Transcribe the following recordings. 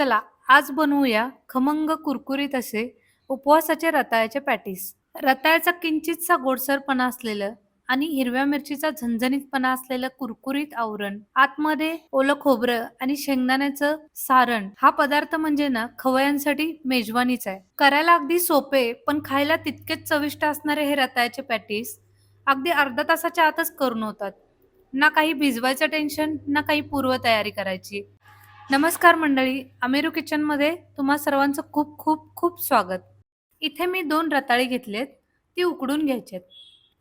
चला आज बनवूया खमंग कुरकुरीत असे उपवासाचे रताळ्याचे पॅटीस. रताळ्याचा किंचितसा गोडसरपणा असलेलं आणि हिरव्या मिरचीचा झणझणीतपणा असलेलं कुरकुरीत आवरण. आतमध्ये ओलं खोबरं आणि शेंगदाण्याचं सारण. हा पदार्थ म्हणजे ना खवयांसाठी मेजवानीच आहे. करायला अगदी सोपे पण खायला तितकेच चविष्ट असणारे हे रताळ्याचे पॅटीस अगदी अर्धा तासाच्या आतच करून होतात. ना काही भिजवायचं टेन्शन ना काही पूर्वतयारी करायची. नमस्कार मंडळी अमेरू किचनमध्ये तुम्हा सर्वांचं खूप खूप खूप स्वागत. इथे मी दोन रताळी घेतलेत ती उकडून घ्यायचेत.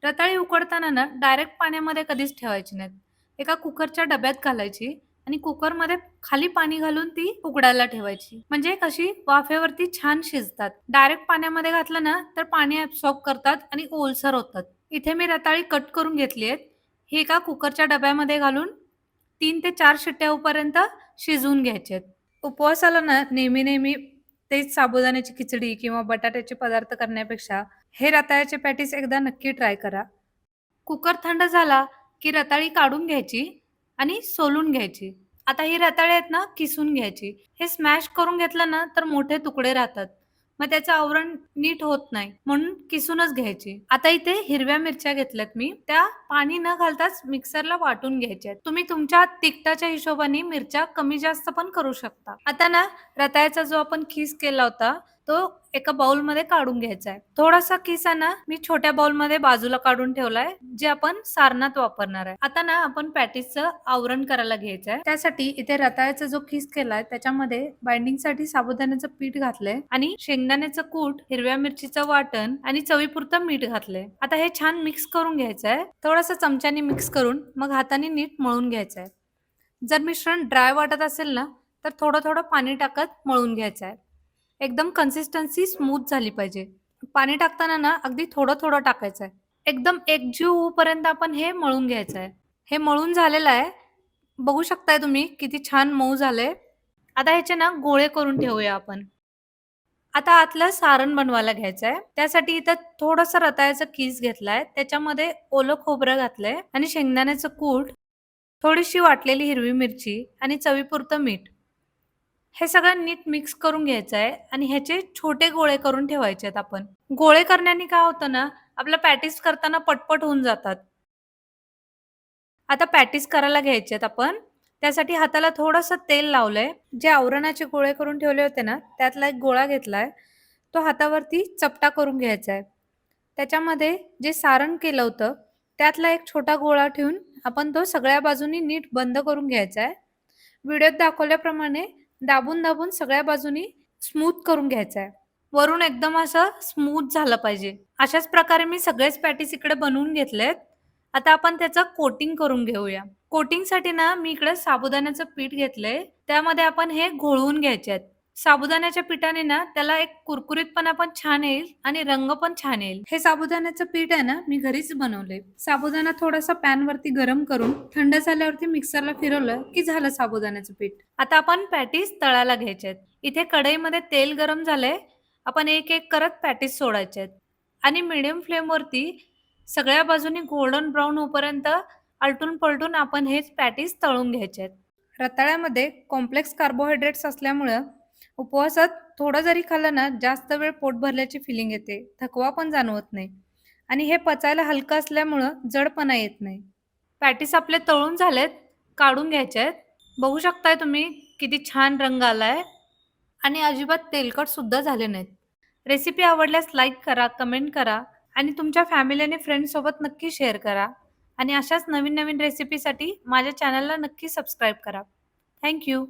रताळी उकडताना ना डायरेक्ट पाण्यामध्ये कधीच ठेवायची नाहीत. एका कुकरच्या डब्यात घालायची आणि कुकरमध्ये खाली पाणी घालून ती उकडायला ठेवायची. म्हणजे कशी? वाफेवरती छान शिजतात. डायरेक्ट पाण्यामध्ये घातलं ना तर पाणी ऍब्सॉर्ब करतात आणि ओलसर होतात. इथे मी रताळी कट करून घेतली आहेत. ही एका कुकरच्या डब्यामध्ये घालून तीन ते चार शिट्ट्यापर्यंत शिजवून घ्यायचे आहेत. उपवासाला ना नेहमी नेहमी तेच साबुदाण्याची खिचडी किंवा बटाट्याचे पदार्थ करण्यापेक्षा हे रताळ्याचे पॅटीस एकदा नक्की ट्राय करा. कुकर थंड झाला की रताळी काढून घ्यायची आणि सोलून घ्यायची. आता ही रताळी आहेत ना किसून घ्यायची. हे स्मॅश करून घेतलं ना तर मोठे तुकडे राहतात. मग त्याचं आवरण नीट होत नाही. म्हणून किसूनच घ्यायची. आता इथे हिरव्या मिरच्या घेतल्यात मी. त्या पाणी न घालताच मिक्सरला वाटून घ्यायच्या तुम्ही तुमच्या तिखटाच्या हिशोबाने मिरच्या कमी जास्त पण करू शकता. आता ना रताळ्याचा जो आपण खीस केला होता तो एका बाउलमध्ये काढून घ्यायचा आहे. थोडासा किसा ना मी छोट्या बाउलमध्ये बाजूला काढून ठेवलाय जे आपण सारणात वापरणार आहे. आता ना आपण पॅटीसचं आवरण करायला घ्यायचं आहे. त्यासाठी इथे रताळ्याचा जो खिस केलाय त्याच्यामध्ये बाइंडिंगसाठी साबुदाण्याचं पीठ घातलंय आणि शेंगदाण्याचं कूट हिरव्या मिरचीचं वाटण आणि चवीपुरतं मीठ घातलंय. आता हे छान मिक्स करून घ्यायचं आहे. थोडासा चमच्याने मिक्स करून मग हाताने नीट मळून घ्यायचं आहे. जर मिश्रण ड्राय वाटत असेल ना तर थोडं थोडं पाणी टाकत मळून घ्यायचं आहे. एकदम कन्सिस्टन्सी स्मूथ झाली पाहिजे. पाणी टाकताना ना अगदी थोडं थोडं टाकायचं आहे. एकदम एकजीव होऊपर्यंत आपण हे मळून घ्यायचं आहे. हे मळून झालेलं आहे. बघू शकताय तुम्ही किती छान मऊ झालंय. आता ह्याचे ना गोळे करून ठेवूया आपण. आता आतलं सारण बनवायला घ्यायचं आहे. त्यासाठी इथं थोडंसं रताळ्याचं कीस घेतलाय. त्याच्यामध्ये ओलं खोबरं घातलंय आणि शेंगदाण्याचं कूट थोडीशी वाटलेली हिरवी मिरची आणि चवीपुरतं मीठ. हे सगळं नीट मिक्स करून घ्यायचं आहे आणि ह्याचे छोटे गोळे करून ठेवायचे आहेत आपण. गोळे करण्याने काय होतं ना आपलं पॅटीस करताना पटपट होऊन जातात. आता पॅटीस करायला घ्यायचे आहेत आपण. त्यासाठी हाताला थोडंसं तेल लावलंय. जे आवरणाचे गोळे करून ठेवले होते ना त्यातला एक गोळा घेतलाय. तो हातावरती चपटा करून घ्यायचा आहे. त्याच्यामध्ये जे सारण केलं होतं त्यातला एक छोटा गोळा ठेवून आपण तो सगळ्या बाजूनी नीट बंद करून घ्यायचा आहे. व्हिडिओत दाखवल्याप्रमाणे दाबून दाबून सगळ्या बाजूनी स्मूथ करून घ्यायचं आहे वरून एकदम असं स्मूथ झालं पाहिजे. अशाच प्रकारे मी सगळेच पॅटीस इकडे बनवून घेतलेत. आता आपण त्याचं कोटिंग करून घेऊया. कोटिंगसाठी ना मी इकडे साबुदाण्याचं पीठ घेतलंय. त्यामध्ये आपण हे घोळवून घ्यायचे आहेत. साबुदाण्याच्या पिठाने ना त्याला एक कुरकुरीतपणा पण छान येईल आणि रंग पण छान येईल. हे साबुदाण्याचं पीठ आहे ना मी घरीच बनवले साबुदाणा थोडासा पॅन वरती गरम करून थंड झाल्यावरती मिक्सरला फिरवलं की झालं साबुदाण्याचं पीठ. आता आपण पॅटीस तळायला घ्यायचे इथे कढईमध्ये तेल गरम झालंय. आपण एक एक करत पॅटीस सोडायचे आणि मिडियम फ्लेमवरती सगळ्या बाजूनी गोल्डन ब्राऊन होईपर्यंत आलटून पलटून आपण हेच पॅटीस तळून घ्यायचे आहेत रताळ्यामध्ये कॉम्प्लेक्स कार्बोहायड्रेट्स असल्यामुळं उपवासात थोडं जरी खाल्लं ना जास्त वेळ पोट भरल्याची फिलिंग येते. थकवा पण जाणवत नाही. आणि हे पचायला हलकं असल्यामुळं जडपणा येत नाही. पॅटीस आपले तळून झालेत काढून घ्यायचे आहेत. बघू शकताय तुम्ही किती छान रंग आलाय. आणि अजिबात तेलकट सुद्धा झाले नाहीत. रेसिपी आवडल्यास लाईक करा कमेंट करा आणि तुमच्या फॅमिली आणि फ्रेंड्ससोबत नक्की शेअर करा. आणि अशाच नवीन नवीन रेसिपीसाठी माझ्या चॅनलला नक्की सबस्क्राईब करा. थँक्यू